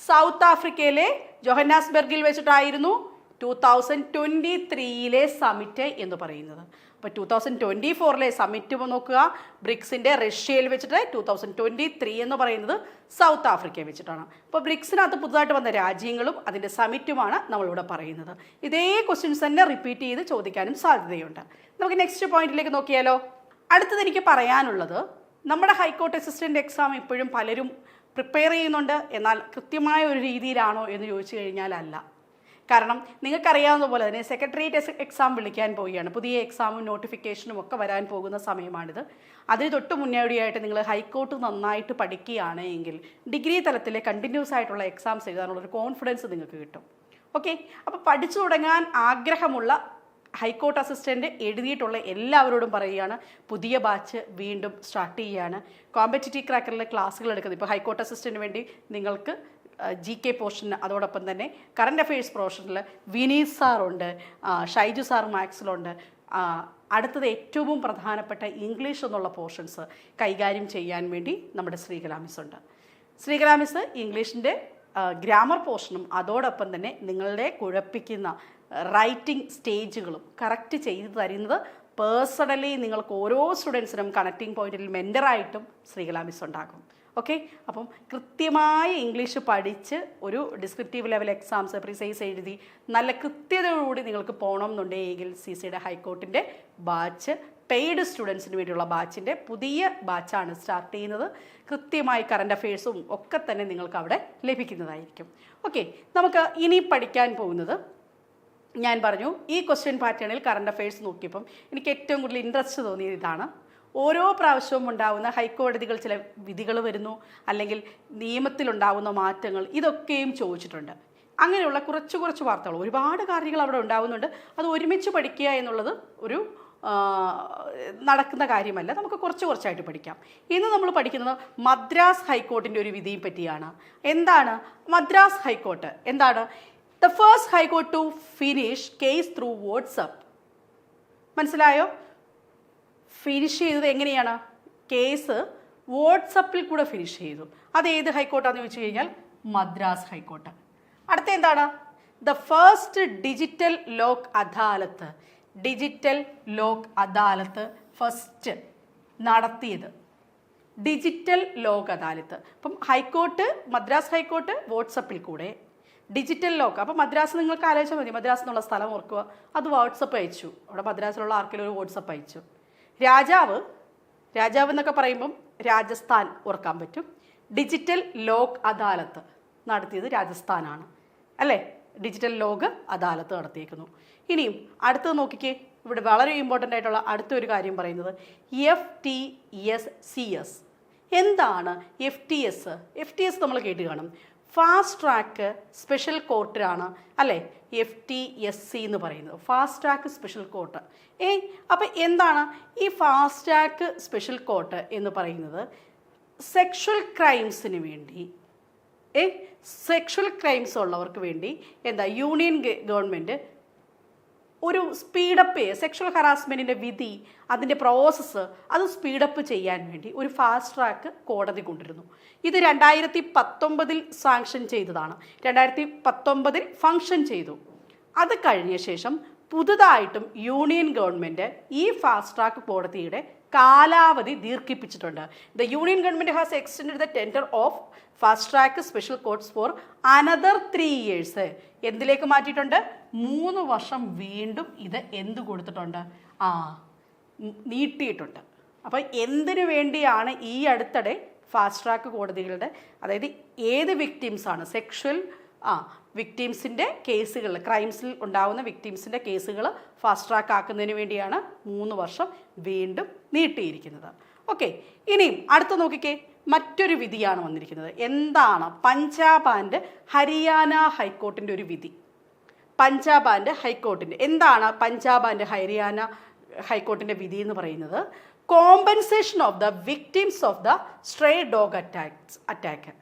സൗത്ത് ആഫ്രിക്കയിലെ ജോഹന്നാസ്ബർഗിൽ വെച്ചിട്ടായിരുന്നു. ടു തൗസൻഡ് ട്വന്റി ത്രീയിലെ സമിറ്റ് എന്ന് പറയുന്നത്. അപ്പോൾ ടു തൗസൻഡ് ട്വന്റി ഫോറിലെ സമിറ്റ് നോക്കുക. ബ്രിക്സിന്റെ റഷ്യയിൽ വെച്ചിട്ട് ടു തൗസൻഡ് ട്വന്റി ത്രീ എന്ന് പറയുന്നത് സൗത്ത് ആഫ്രിക്കയിൽ വെച്ചിട്ടാണ്. അപ്പോൾ ബ്രിക്സിനകത്ത് പുതുതായിട്ട് വന്ന രാജ്യങ്ങളും അതിന്റെ സമിറ്റുമാണ് നമ്മളിവിടെ പറയുന്നത്. ഇതേ ക്വസ്റ്റ്യൻസ് തന്നെ റിപ്പീറ്റ് ചെയ്ത് ചോദിക്കാനും സാധ്യതയുണ്ട്. നമുക്ക് നെക്സ്റ്റ് പോയിന്റിലേക്ക് നോക്കിയാലോ. അടുത്തത് എനിക്ക് പറയാനുള്ളത് നമ്മുടെ ഹൈക്കോർട്ട് അസിസ്റ്റന്റ് എക്സാം ഇപ്പോഴും പലരും പ്രിപ്പയർ ചെയ്യുന്നുണ്ട്. എന്നാൽ കൃത്യമായ ഒരു രീതിയിലാണോ എന്ന് ചോദിച്ചു കഴിഞ്ഞാൽ അല്ല കാരണം നിങ്ങൾക്കറിയാവുന്ന പോലെ തന്നെ സെക്രട്ടേറിയറ്റ് എക്സാം വിളിക്കാൻ പോവുകയാണ്. പുതിയ എക്സാമും നോട്ടിഫിക്കേഷനും ഒക്കെ വരാൻ പോകുന്ന സമയമാണിത്. അതിന് തൊട്ട് മുന്നോടിയായിട്ട് നിങ്ങൾ ഹൈക്കോർട്ട് നന്നായിട്ട് പഠിക്കുകയാണ് എങ്കിൽ ഡിഗ്രി തലത്തിലെ കണ്ടിന്യൂസ് ആയിട്ടുള്ള എക്സാംസ് എഴുതാനുള്ള ഒരു കോൺഫിഡൻസ് നിങ്ങൾക്ക് കിട്ടും. ഓക്കെ അപ്പോൾ പഠിച്ചു തുടങ്ങാൻ ആഗ്രഹമുള്ള ഹൈക്കോർട്ട് അസിസ്റ്റന്റ് എഴുതിയിട്ടുള്ള എല്ലാവരോടും പറയുകയാണ് പുതിയ ബാച്ച് വീണ്ടും സ്റ്റാർട്ട് ചെയ്യുകയാണ്. കോമ്പറ്റിറ്റീവ് ക്രാക്കറിലെ ക്ലാസ്സുകൾ എടുക്കുന്നത്. ഇപ്പോൾ ഹൈക്കോർട്ട് അസിസ്റ്റന്റിന് വേണ്ടി നിങ്ങൾക്ക് ജി കെ പോർഷൻ അതോടൊപ്പം തന്നെ കറണ്ട് അഫയേഴ്സ് പോർഷനിൽ വിനീത് സാറുണ്ട് ഷൈജു സാർ മാക്സിലുണ്ട്. അടുത്തത് ഏറ്റവും പ്രധാനപ്പെട്ട ഇംഗ്ലീഷ് എന്നുള്ള പോർഷൻസ് കൈകാര്യം ചെയ്യാൻ വേണ്ടി നമ്മുടെ ശ്രീകലാമിസ് ഉണ്ട്. ശ്രീകലാമിസ് ഇംഗ്ലീഷിന്റെ ഗ്രാമർ പോർഷനും അതോടൊപ്പം തന്നെ നിങ്ങളുടെ കുഴപ്പിക്കുന്ന റൈറ്റിംഗ് സ്റ്റേജുകളും കറക്റ്റ് ചെയ്തു തരുന്നത് പേഴ്സണലി നിങ്ങൾക്ക് ഓരോ സ്റ്റുഡൻസിനും കണക്റ്റിംഗ് പോയിന്റിൽ മെന്ററായിട്ടും ശ്രീകലാമിസ് ഉണ്ടാകും. ഓക്കെ അപ്പം കൃത്യമായ ഇംഗ്ലീഷ് പഠിച്ച് ഒരു ഡിസ്ക്രിപ്റ്റീവ് ലെവൽ എക്സാംസ് പ്രിസൈസ് എഴുതി നല്ല കൃത്യതയോടുകൂടി നിങ്ങൾക്ക് പോകണം എന്നുണ്ടെങ്കിൽ സി സിയുടെ ഹൈക്കോർട്ടിന്റെ ബാച്ച് പെയ്ഡ് സ്റ്റുഡൻസിന് വേണ്ടിയുള്ള ബാച്ചിന്റെ പുതിയ ബാച്ചാണ് സ്റ്റാർട്ട് ചെയ്യുന്നത്. കൃത്യമായി കറണ്ട് അഫയേഴ്സും ഒക്കെ തന്നെ നിങ്ങൾക്ക് അവിടെ ലഭിക്കുന്നതായിരിക്കും. ഓക്കെ നമുക്ക് ഇനി പഠിക്കാൻ പോകുന്നത് ഞാൻ പറഞ്ഞു ഈ ക്വസ്റ്റ്യൻ പാറ്റേണിൽ കറണ്ട് അഫയേഴ്സ് നോക്കിയപ്പം എനിക്ക് ഏറ്റവും കൂടുതൽ ഇൻട്രസ്റ്റ് തോന്നിയത് ഇതാണ്. ഓരോ പ്രാവശ്യവും ഉണ്ടാവുന്ന ഹൈക്കോടതികൾ ചില വിധികൾ വരുന്നു അല്ലെങ്കിൽ നിയമത്തിലുണ്ടാവുന്ന മാറ്റങ്ങൾ ഇതൊക്കെയും ചോദിച്ചിട്ടുണ്ട്. അങ്ങനെയുള്ള കുറച്ച് കുറച്ച് വാർത്തകൾ ഒരുപാട് കാര്യങ്ങൾ അവിടെ ഉണ്ടാവുന്നുണ്ട്. അത് ഒരുമിച്ച് പഠിക്കുക എന്നുള്ളത് ഒരു നടക്കുന്ന കാര്യമല്ല. നമുക്ക് കുറച്ച് കുറച്ചായിട്ട് പഠിക്കാം. ഇന്ന് നമ്മൾ പഠിക്കുന്നത് മദ്രാസ് ഹൈക്കോർട്ടിന്റെ ഒരു വിധിയെ പറ്റിയാണ്. എന്താണ്? Madras high court. എന്താണ്? The first high court to finish case through WhatsApp മനസ്സിലായോ? ഫിനിഷ് ചെയ്തത് എങ്ങനെയാണ്? കേസ് വാട്സപ്പിൽ കൂടെ ഫിനിഷ് ചെയ്തു. അത് ഏത് ഹൈക്കോർട്ടാന്ന് ചോദിച്ചു കഴിഞ്ഞാൽ മദ്രാസ് ഹൈക്കോർട്ട് അടുത്ത എന്താണ്? The first digital Lok Adalat. Digital Lok Adalat first നടത്തിയത്. ഡിജിറ്റൽ ലോക്ക് അദാലത്ത്. അപ്പം ഹൈക്കോർട്ട് മദ്രാസ് ഹൈക്കോർട്ട് വാട്സപ്പിൽ കൂടെ ഡിജിറ്റൽ ലോക്ക് അപ്പോൾ മദ്രാസ് നിങ്ങൾക്ക് ആലോചിച്ചാൽ മതി. മദ്രാസ് എന്നുള്ള സ്ഥലം ഓർക്കുക. അത് വാട്സപ്പ് അയച്ചു. അവിടെ മദ്രാസിലുള്ള ആർക്കെങ്കിലും ഒരു വാട്സപ്പ് അയച്ചു. രാജാവ് രാജാവ് എന്നൊക്കെ പറയുമ്പം രാജസ്ഥാൻ ഓർക്കാൻ പറ്റും. ഡിജിറ്റൽ ലോക് അദാലത്ത് നടത്തിയത് രാജസ്ഥാനാണ്. അല്ലേ? ഡിജിറ്റൽ ലോക് അദാലത്ത് നടത്തിയേക്കുന്നു. ഇനിയും അടുത്തത് നോക്കിക്കേ. ഇവിടെ വളരെ ഇമ്പോർട്ടന്റ് ആയിട്ടുള്ള അടുത്തൊരു കാര്യം പറയുന്നത് F T S C S എന്താണ് F T S F T S നമ്മൾ കേട്ട് കാണും. ഫാസ്റ്റ് ട്രാക്ക് സ്പെഷ്യൽ കോർട്ടിലാണ് അല്ലേ? എഫ് ടി എസ് സി എന്ന് പറയുന്നത്. ഫാസ്റ്റ് ട്രാക്ക് സ്പെഷ്യൽ കോട്ട് ഏ അപ്പോൾ എന്താണ് ഈ ഫാസ്റ്റ് ട്രാക്ക് സ്പെഷ്യൽ കോട്ട് എന്ന് പറയുന്നത്? സെക്ഷൽ ക്രൈംസിന് വേണ്ടി. ഏ സെക്ഷൽ ക്രൈംസ് ഉള്ളവർക്ക് വേണ്ടി എന്താ? യൂണിയൻ ഗവൺമെന്റ് ഒരു സ്പീഡപ്പ് സെക്ഷൽ ഹറാസ്മെന്റിന്റെ വിധി അതിന്റെ പ്രോസസ്സ് അത് സ്പീഡപ്പ് ചെയ്യാൻ വേണ്ടി ഒരു ഫാസ്റ്റ് ട്രാക്ക് കോടതി കൊണ്ടിരുന്നു ഇത് രണ്ടായിരത്തി പത്തൊമ്പതിൽ സാങ്ഷൻ ചെയ്തതാണ്. രണ്ടായിരത്തി പത്തൊമ്പതിൽ ഫങ്ഷൻ ചെയ്തു. അത് കഴിഞ്ഞ ശേഷം പുതുതായിട്ടും യൂണിയൻ ഗവൺമെന്റ് ഈ ഫാസ്റ്റ് ട്രാക്ക് കോടതിയുടെ കാലാവധി ദീർഘിപ്പിച്ചിട്ടുണ്ട്. The union government has extend the tender of fast track special courts for another three years എന്തിലേക്ക് മാറ്റിയിട്ടുണ്ട്? മൂന്ന് വർഷം വീണ്ടും ഇത് എന്ത് കൊടുത്തിട്ടുണ്ട്? ആ നീട്ടിയിട്ടുണ്ട്. അപ്പോൾ എന്തിനു വേണ്ടിയാണ് ഈ അടുത്തിടെ ഫാസ്റ്റ് ട്രാക്ക് കോടതികളുടെ അതായത് ഏത് വിക്ടിംസാണ് സെക്ഷൽ ആ വിക്ടീംസിന്റെ കേസുകൾ ക്രൈംസിൽ ഉണ്ടാകുന്ന വിക്ടീംസിന്റെ കേസുകൾ ഫാസ്റ്റ് ട്രാക്ക് ആക്കുന്നതിന് വേണ്ടിയാണ് മൂന്ന് വർഷം വീണ്ടും നീട്ടിയിരിക്കുന്നത്. ഓക്കെ ഇനിയും അടുത്ത നോക്കിക്കേ. മറ്റൊരു വിധിയാണ് വന്നിരിക്കുന്നത്. എന്താണ്? പഞ്ചാബ് ആൻഡ് ഹരിയാന ഹൈക്കോർട്ടിന്റെ ഒരു വിധി. പഞ്ചാബ് ആൻഡ് ഹൈക്കോർട്ടിന്റെ എന്താണ് പഞ്ചാബ് ആൻഡ് ഹരിയാന ഹൈക്കോർട്ടിന്റെ വിധി എന്ന് പറയുന്നത്? Compensation of the victims of the stray dog attacks attack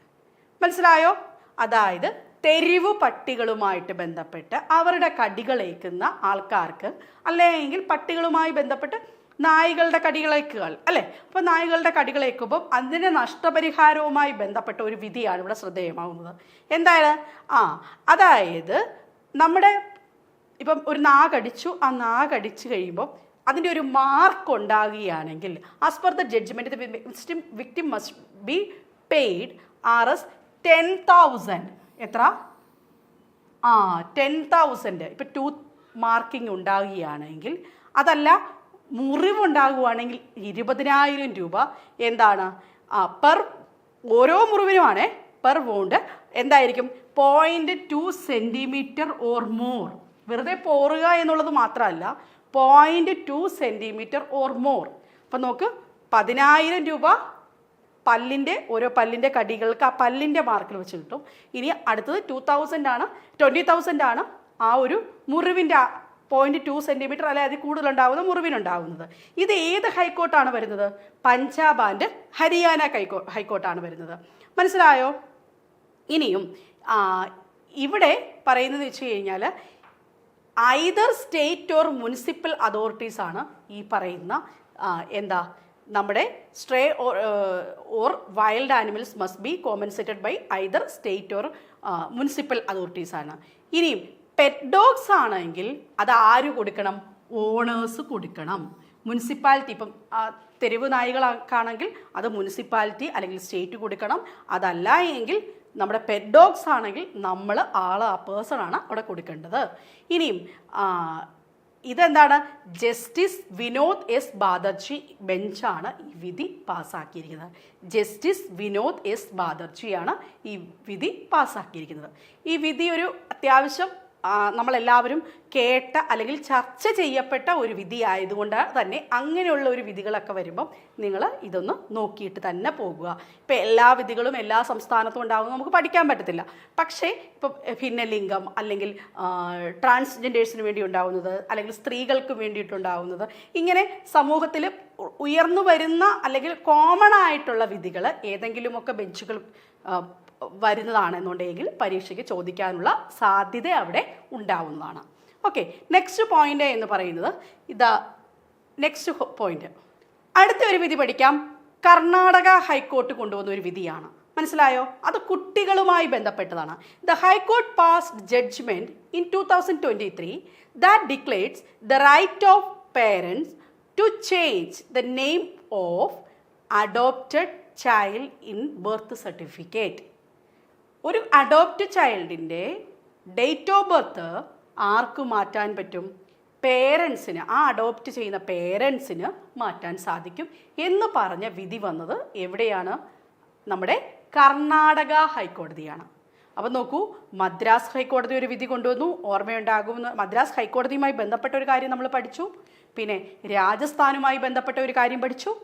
മനസ്സിലായോ? അതായത് തെരുവ് പട്ടികളുമായിട്ട് ബന്ധപ്പെട്ട് അവരുടെ കടികളേക്കുന്ന ആൾക്കാർക്ക് അല്ലെങ്കിൽ പട്ടികളുമായി ബന്ധപ്പെട്ട് നായ്കളുടെ കടികളേക്കുകൾ അല്ലേ? അപ്പോൾ നായ്കളുടെ കടികളേക്കുമ്പോൾ അതിന്റെ നഷ്ടപരിഹാരവുമായി ബന്ധപ്പെട്ട ഒരു വിധിയാണ് ഇവിടെ ശ്രദ്ധേയമാകുന്നത്. എന്താണ്? ആ അതായത് നമ്മുടെ ഇപ്പം ഒരു നാഗടിച്ചു. ആ നാഗടിച്ചു കഴിയുമ്പോൾ അതിന്റെ ഒരു mark ഉണ്ടാകുകയാണെങ്കിൽ as per the judgment victim must be paid R S ten thousand എത്ര? ആ ടെൻ തൗസൻഡ് ഇപ്പം ടൂത്ത് മാർക്കിംഗ് ഉണ്ടാകുകയാണെങ്കിൽ അതല്ല മുറിവുണ്ടാകുകയാണെങ്കിൽ ഇരുപതിനായിരം രൂപ. എന്താണ്? പെർ ഓരോ മുറിവിനുമാണേ പെർ വോണ്ട് എന്തായിരിക്കും? Point two centimetre or more വെറുതെ പോറുക എന്നുള്ളത് മാത്രമല്ല point two centimetre or more അപ്പം നോക്ക് പതിനായിരം രൂപ പല്ലിന്റെ ഓരോ പല്ലിന്റെ കടികൾക്ക് ആ പല്ലിന്റെ മാർക്കിൽ വെച്ച് കിട്ടും. ഇനി അടുത്തത് ടു തൗസൻഡ് ആണ്. ട്വന്റി തൗസൻഡ് ആണ് ആ ഒരു മുറിവിന്റെ പോയിന്റ് ടു സെന്റിമീറ്റർ അല്ലെ അതിൽ കൂടുതലുണ്ടാവുന്ന മുറിവിനുണ്ടാവുന്നത് ഇത് ഏത് ഹൈക്കോർട്ടാണ് വരുന്നത്? പഞ്ചാബ് ആൻഡ് ഹരിയാന കൈക്കോ ഹൈക്കോർട്ടാണ് വരുന്നത്. മനസ്സിലായോ? ഇനിയും ഇവിടെ പറയുന്നത് വെച്ച് കഴിഞ്ഞാൽ either state or municipal authorities ആണ് ഈ പറയുന്ന എന്താ നമ്മുടെ stray or wild animals must be compensated by either state or municipal authorities ആണ്. ഇനിയും പെറ്റ് ഡോഗ്സ് ആണെങ്കിൽ അത് ആര് കൊടുക്കണം? ഓണേഴ്സ് കൊടുക്കണം. മുനിസിപ്പാലിറ്റി ഇപ്പം തെരുവ് നായികളൊക്കെ അത് മുനിസിപ്പാലിറ്റി അല്ലെങ്കിൽ സ്റ്റേറ്റ് കൊടുക്കണം. അതല്ല എങ്കിൽ നമ്മുടെ പെറ്റ് ഡോഗ്സ് ആണെങ്കിൽ നമ്മൾ ആൾ ആ പേഴ്സൺ ആണ് അവിടെ കൊടുക്കേണ്ടത്. ഇനിയും ഇതെന്താണ്? ജസ്റ്റിസ് വിനോദ് എസ് ബാദർജി ബെഞ്ചാണ് ഈ വിധി പാസ്സാക്കിയിരിക്കുന്നത്. ജസ്റ്റിസ് വിനോദ് എസ് ബാദർജിയാണ് ഈ വിധി പാസ്സാക്കിയിരിക്കുന്നത്. ഈ വിധി ഒരു അത്യാവശ്യം നമ്മളെല്ലാവരും കേട്ട അല്ലെങ്കിൽ ചർച്ച ചെയ്യപ്പെട്ട ഒരു വിധി ആയതുകൊണ്ട് തന്നെ അങ്ങനെയുള്ള ഒരു വിധികളൊക്കെ വരുമ്പം നിങ്ങൾ ഇതൊന്ന് നോക്കിയിട്ട് തന്നെ പോകുക. ഇപ്പം എല്ലാ വിധികളും എല്ലാ സംസ്ഥാനത്തും ഉണ്ടാകും നമുക്ക് പഠിക്കാൻ പറ്റത്തില്ല. പക്ഷേ ഇപ്പം ഭിന്നലിംഗം അല്ലെങ്കിൽ ട്രാൻസ്ജെൻഡേഴ്സിന് വേണ്ടി ഉണ്ടാവുന്നത് അല്ലെങ്കിൽ സ്ത്രീകൾക്ക് വേണ്ടിയിട്ടുണ്ടാവുന്നത് ഇങ്ങനെ സമൂഹത്തിൽ ഉയർന്നു വരുന്ന അല്ലെങ്കിൽ കോമൺ ആയിട്ടുള്ള വിധികൾ ഏതെങ്കിലുമൊക്കെ ബെഞ്ചുകൾ വരുന്നതാണെന്നുണ്ടെങ്കിൽ പരീക്ഷയ്ക്ക് ചോദിക്കാനുള്ള സാധ്യത അവിടെ ഉണ്ടാവുന്നതാണ്. ഓക്കെ നെക്സ്റ്റ് പോയിന്റ് എന്ന് പറയുന്നത് ഇതാ നെക്സ്റ്റ് പോയിന്റ് അടുത്ത ഒരു വിധി പഠിക്കാം. കർണാടക ഹൈക്കോർട്ട് കൊണ്ടുവന്ന ഒരു വിധിയാണ്. മനസ്സിലായോ? അത് കുട്ടികളുമായി ബന്ധപ്പെട്ടതാണ്. The high court passed judgment in two thousand twenty three that declares the right of parents to change the name of adopted child in birth certificate ഒരു അഡോപ്റ്റ് ചൈൽഡിന്റെ ഡേറ്റ് ഓഫ് ബർത്ത് ആർക്ക് മാറ്റാൻ പറ്റും? പേരൻസിന് ആ അഡോപ്റ്റ് ചെയ്യുന്ന പേരൻസിന് മാറ്റാൻ സാധിക്കും എന്ന് പറഞ്ഞ വിധി വന്നത് എവിടെയാണ്? നമ്മുടെ കർണാടക ഹൈക്കോടതിയാണ്. അപ്പം നോക്കൂ മദ്രാസ് ഹൈക്കോടതി ഒരു വിധി കൊണ്ടുവന്നു. ഓർമ്മയുണ്ടാകുമെന്ന് മദ്രാസ് ഹൈക്കോടതിയുമായി ബന്ധപ്പെട്ട ഒരു കാര്യം നമ്മൾ പഠിച്ചു. പിന്നെ രാജസ്ഥാനുമായി ബന്ധപ്പെട്ട ഒരു കാര്യം പഠിച്ചു.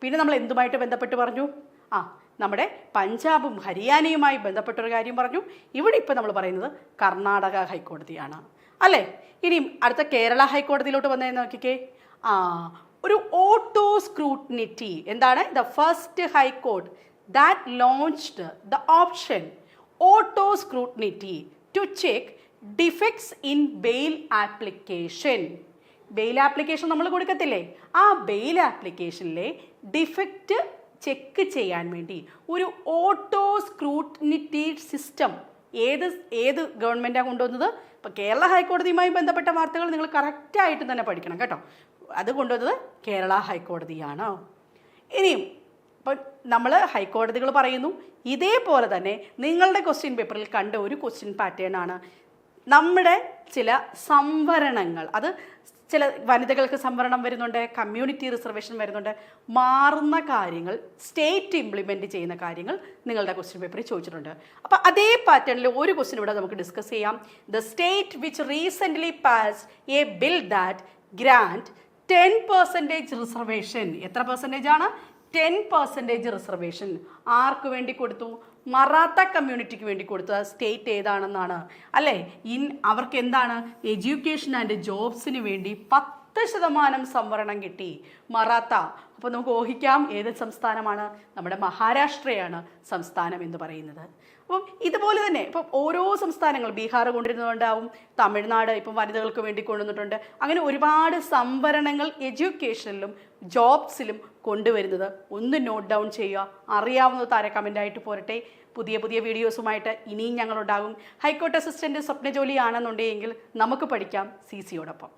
പിന്നെ നമ്മൾ എന്തുമായിട്ട് ബന്ധപ്പെട്ട് പറഞ്ഞു? ആ നമ്മുടെ പഞ്ചാബും ഹരിയാനയുമായി ബന്ധപ്പെട്ട ഒരു കാര്യം പറഞ്ഞു. ഇവിടെ ഇപ്പോൾ നമ്മൾ പറയുന്നത് കർണാടക ഹൈക്കോടതിയാണ്. അല്ലേ? ഇനിയും അടുത്ത കേരള ഹൈക്കോടതിയിലോട്ട് വന്നതെന്ന് നോക്കിക്കേ. ആ ഒരു ഓട്ടോ സ്ക്രൂട്ടിനിറ്റി. എന്താണ്? The first high court that launched the option auto scrutiny to check defects in bail application bail application നമ്മൾ കൊടുക്കത്തില്ലേ? ആ ബെയിൽ ആപ്ലിക്കേഷനിലെ ഡിഫക്റ്റ് ചെക്ക് ചെയ്യാൻ വേണ്ടി ഒരു ഓട്ടോ സ്ക്രൂട്ടിനിറ്റി സിസ്റ്റം ഏത് ഏത് ഗവൺമെന്റാണ് കൊണ്ടുവന്നത്? ഇപ്പോൾ കേരള ഹൈക്കോടതിയുമായി ബന്ധപ്പെട്ട വാർത്തകൾ നിങ്ങൾ കറക്റ്റായിട്ട് തന്നെ പഠിക്കണം കേട്ടോ. അത് കൊണ്ടുവന്നത് കേരള ഹൈക്കോടതിയാണ്. ഇനിയും ഇപ്പം നമ്മൾ ഹൈക്കോടതികൾ പറയുന്നു ഇതേപോലെ തന്നെ നിങ്ങളുടെ ക്വസ്റ്റ്യൻ പേപ്പറിൽ കണ്ട ഒരു ക്വസ്റ്റ്യൻ പാറ്റേൺ ആണ്. നമ്മുടെ ചില സംവരണങ്ങൾ അത് ചില വനിതകൾക്ക് സംവരണം വരുന്നുണ്ട് കമ്മ്യൂണിറ്റി റിസർവേഷൻ വരുന്നുണ്ട്. മാറുന്ന കാര്യങ്ങൾ സ്റ്റേറ്റ് ഇംപ്ലിമെന്റ് ചെയ്യുന്ന കാര്യങ്ങൾ നിങ്ങളുടെ ക്വസ്റ്റ്യൻ പേപ്പറിൽ ചോദിച്ചിട്ടുണ്ട്. അപ്പോൾ അതേ പാറ്റേണിൽ ഒരു ക്വസ്റ്റ്യൻ ഇവിടെ നമുക്ക് ഡിസ്കസ് ചെയ്യാം. The state which recently pass a bill that grand ten percentage reservation എത്ര പെർസെന്റേജ് ആണ്? ടെൻ പെർസെന്റേജ് റിസർവേഷൻ ആർക്ക് വേണ്ടി കൊടുത്തു? മറാത്ത കമ്മ്യൂണിറ്റിക്ക് വേണ്ടി കൊടുത്ത സ്റ്റേറ്റ് ഏതാണെന്നാണ്. അല്ലേ? ഇൻ അവർക്ക് എന്താണ് എഡ്യൂക്കേഷൻ ആൻഡ് ജോബ്സിന് വേണ്ടി പത്ത് ശതമാനം സംവരണം കിട്ടി. മറാത്ത. അപ്പോൾ നമുക്ക് ഊഹിക്കാം ഏത് സംസ്ഥാനമാണ്? നമ്മുടെ മഹാരാഷ്ട്രയാണ് സംസ്ഥാനം എന്ന് പറയുന്നത്. അപ്പം ഇതുപോലെ തന്നെ ഇപ്പം ഓരോ സംസ്ഥാനങ്ങൾ ബീഹാർ കൊണ്ടിരുന്നുകൊണ്ടാവും തമിഴ്നാട് ഇപ്പം വനിതകൾക്ക് വേണ്ടി കൊണ്ടുവന്നിട്ടുണ്ട്. അങ്ങനെ ഒരുപാട് സംവരണങ്ങൾ എഡ്യൂക്കേഷനിലും ജോബ്സിലും കൊണ്ടുവരുന്നത് ഒന്ന് നോട്ട് ഡൗൺ ചെയ്യുക. അറിയാവുന്നത് താര കമന്റായിട്ട് പോരട്ടെ. പുതിയ പുതിയ വീഡിയോസുമായിട്ട് ഇനിയും ഞങ്ങളുണ്ടാകും. ഹൈക്കോർട്ട് അസിസ്റ്റന്റ് സ്വപ്ന ജോലിയാണെന്നുണ്ടെങ്കിൽ നമുക്ക് പഠിക്കാം. സി സിയോടൊപ്പം